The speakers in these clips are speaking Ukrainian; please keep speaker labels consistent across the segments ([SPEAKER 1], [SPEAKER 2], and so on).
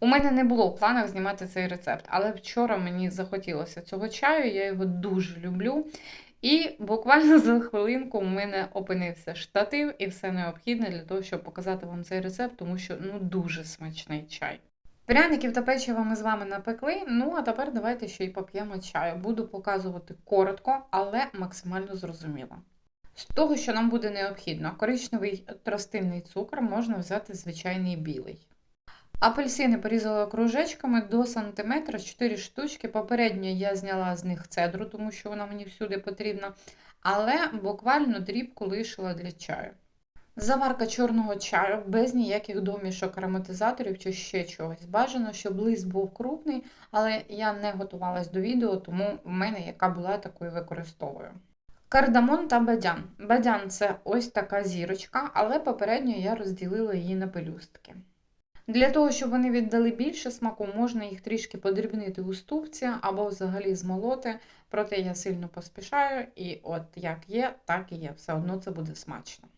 [SPEAKER 1] У мене не було в планах знімати цей рецепт, але вчора мені захотілося цього чаю, я його дуже люблю. І буквально за хвилинку у мене опинився штатив і все необхідне для того, щоб показати вам цей рецепт, тому що ну дуже смачний чай. Пряників та печива ми з вами напекли. Ну а тепер давайте ще й поп'ємо чаю. Буду показувати коротко, але максимально зрозуміло. З того, що нам буде необхідно, коричневий тростинний цукор можна взяти звичайний білий. Апельсини порізала кружечками до сантиметра 4 штучки. Попередньо я зняла з них цедру, тому що вона мені всюди потрібна, але буквально дрібку лишила для чаю. Заварка чорного чаю без ніяких домішок ароматизаторів чи ще чогось. Бажано, щоб лист був крупний, але я не готувалась до відео, тому в мене яка була, таку і використовую. Кардамон та бадян. Бадян це ось така зірочка, але попередньо я розділила її на пелюстки. Для того, щоб вони віддали більше смаку, можна їх трішки подрібнити у ступці або взагалі змолоти, проте я сильно поспішаю, і от як є, так і є. Все одно це буде смачно.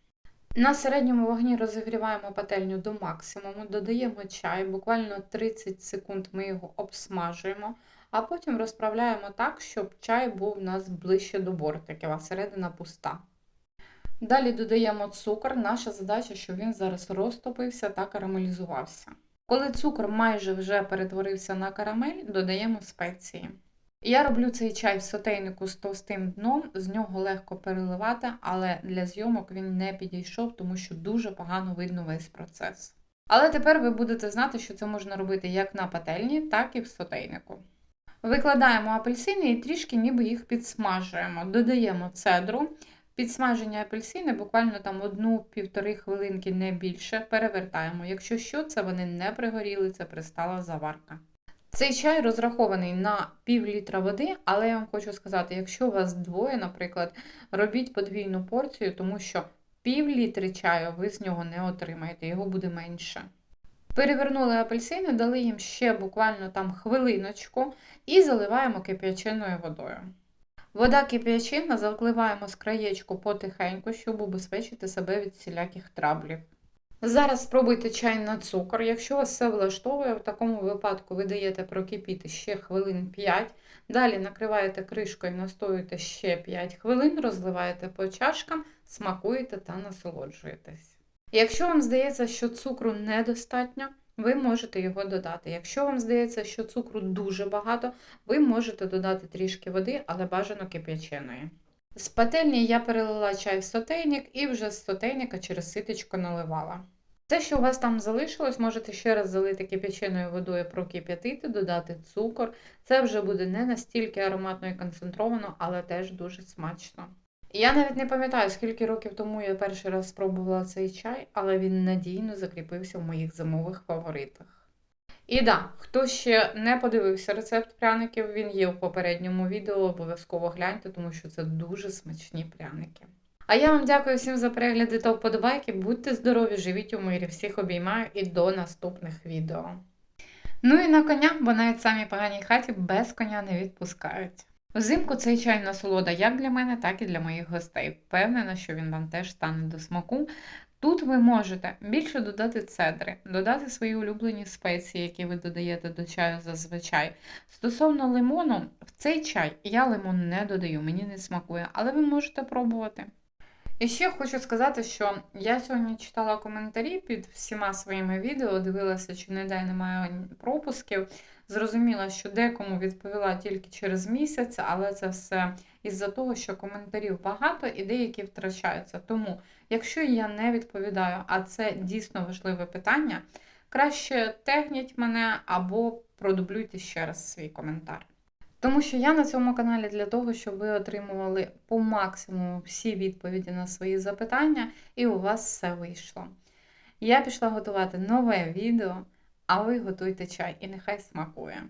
[SPEAKER 1] На середньому вогні розігріваємо пательню до максимуму, додаємо чай, буквально 30 секунд ми його обсмажуємо, а потім розправляємо так, щоб чай був у нас ближче до бортиків, а середина пуста. Далі додаємо цукор. Наша задача, щоб він зараз розтопився та карамелізувався. Коли цукор майже вже перетворився на карамель, додаємо спеції. Я роблю цей чай в сотейнику з товстим дном, з нього легко переливати, але для зйомок він не підійшов, тому що дуже погано видно весь процес. Але тепер ви будете знати, що це можна робити як на пательні, так і в сотейнику. Викладаємо апельсини і трішки ніби їх підсмажуємо. Додаємо цедру. Підсмажені апельсини буквально там одну-півтори хвилинки не більше. Перевертаємо. Якщо що, це вони не пригоріли, це пристала заварка. Цей чай розрахований на пів літра води, але я вам хочу сказати, якщо у вас двоє, наприклад, робіть подвійну порцію, тому що пів літри чаю ви з нього не отримаєте, його буде менше. Перевернули апельсини, дали їм ще буквально там хвилиночку і заливаємо кип'яченою водою. Вода кип'ячина заливаємо з краєчку потихеньку, щоб убезпечити себе від всіляких траблів. Зараз спробуйте чай на цукор. Якщо вас все влаштовує, в такому випадку ви даєте прокипіти ще хвилин 5. Далі накриваєте кришкою, настоюєте ще 5 хвилин, розливаєте по чашкам, смакуєте та насолоджуєтесь. Якщо вам здається, що цукру недостатньо, ви можете його додати. Якщо вам здається, що цукру дуже багато, ви можете додати трішки води, але бажано кип'яченої. З пательні я перелила чай в сотейник і вже з сотейника через ситочко наливала. Все, що у вас там залишилось, можете ще раз залити кип'яченою водою, прокип'ятити, додати цукор. Це вже буде не настільки ароматно і концентровано, але теж дуже смачно. Я навіть не пам'ятаю, скільки років тому я перший раз спробувала цей чай, але він надійно закріпився в моїх зимових фаворитах. І да, хто ще не подивився рецепт пряників, він є в попередньому відео, обов'язково гляньте, тому що це дуже смачні пряники. А я вам дякую всім за перегляди та вподобайки. Будьте здорові, живіть у мирі, всіх обіймаю і до наступних відео. Ну і на коня, бо навіть самі поганій хаті без коня не відпускають. Взимку цей чай насолода як для мене, так і для моїх гостей. Впевнена, що він вам теж стане до смаку. Тут ви можете більше додати цедри, додати свої улюблені спеції, які ви додаєте до чаю зазвичай. Стосовно лимону, в цей чай я лимон не додаю, мені не смакує, але ви можете пробувати. І ще хочу сказати, що я сьогодні читала коментарі під всіма своїми відео, дивилася, чи не дай немає пропусків. Зрозуміла, що декому відповіла тільки через місяць, але це все із-за того, що коментарів багато і деякі втрачаються. Тому, якщо я не відповідаю, а це дійсно важливе питання, краще тегніть мене або продублюйте ще раз свій коментар. Тому що я на цьому каналі для того, щоб ви отримували по максимуму всі відповіді на свої запитання, і у вас все вийшло. Я пішла готувати нове відео, а ви готуйте чай і нехай смакує.